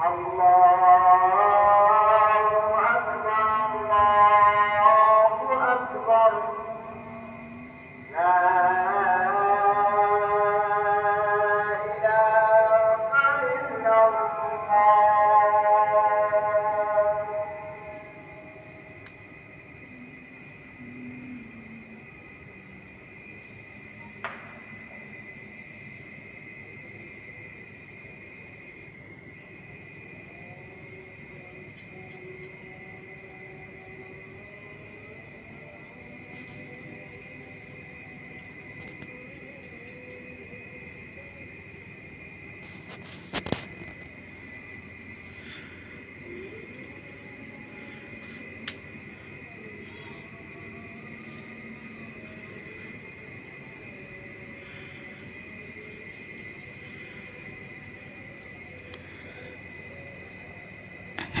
Allah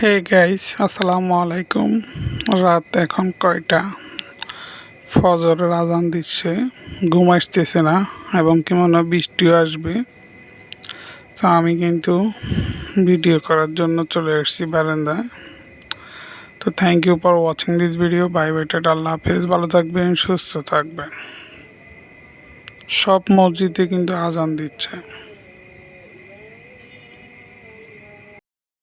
hey guys আসসালামু আলাইকুম। রাত এখন কয়টা? ফজরের আজান দিচ্ছে, ঘুম আসতেছে না এবং কি মনে হয় বৃষ্টিও আসবে। তো আমি কিন্তু ভিডিও করার জন্য চলে এসেছি বারান্দায় তো thank you for watching this video bye tata, আল্লাহ হাফেজ। ভালো থাকবেন, সুস্থ থাকবেন। সব মসজিদে কিন্তু আজান দিচ্ছে।